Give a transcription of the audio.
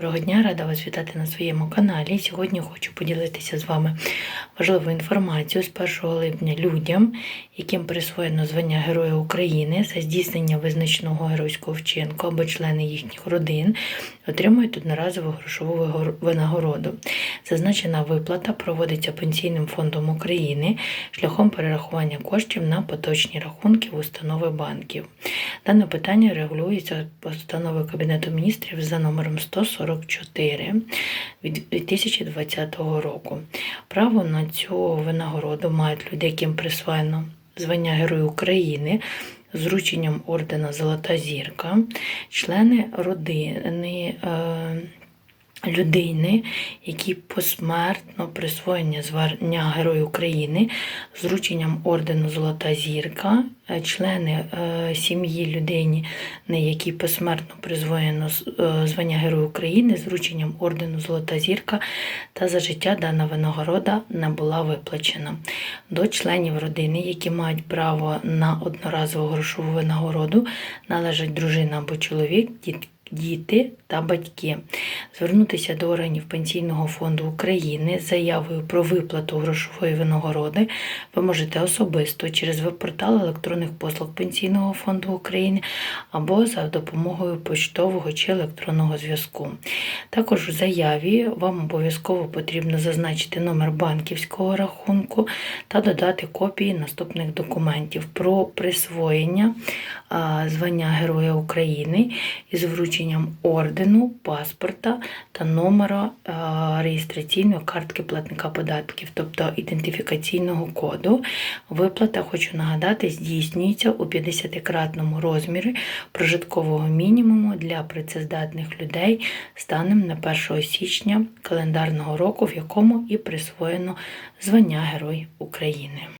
Доброго дня, рада вас вітати на своєму каналі. Сьогодні хочу поділитися з вами важливою інформацією з 1 липня людям, яким присвоєно звання Героя України за здійснення визначеного геройського вчинку або члени їхніх родин, отримують одноразову грошову винагороду. Зазначена виплата проводиться Пенсійним фондом України шляхом перерахування коштів на поточні рахунки в установи банків. Дане питання регулюється постановою Кабінету міністрів за номером 144 від 2020 року. Право на цю винагороду мають люди, яким присвоєно звання Герой України з врученням ордена Золота зірка, члени родини. Е- Людини, які посмертно присвоєння звання Герой України з врученням ордену Золота зірка, е, члени е, сім'ї людині, на якій посмертно присвоєно з- е, звання Герой України з врученням ордену Золота зірка та за життя дана винагорода не була виплачена. До членів родини, які мають право на одноразову грошову винагороду, належать дружина або чоловік, дітки діти та батьки. Звернутися до органів Пенсійного фонду України з заявою про виплату грошової винагороди ви можете особисто через веб-портал електронних послуг Пенсійного фонду України або за допомогою поштового чи електронного зв'язку. Також в заяві вам обов'язково потрібно зазначити номер банківського рахунку та додати копії наступних документів про присвоєння звання Героя України із врученням ордену, паспорта та номера реєстраційної картки платника податків, тобто ідентифікаційного коду. Виплата, хочу нагадати, здійснюється у 50-кратному розмірі прожиткового мінімуму для працездатних людей станом на 1 січня календарного року, в якому і присвоєно звання Герой України.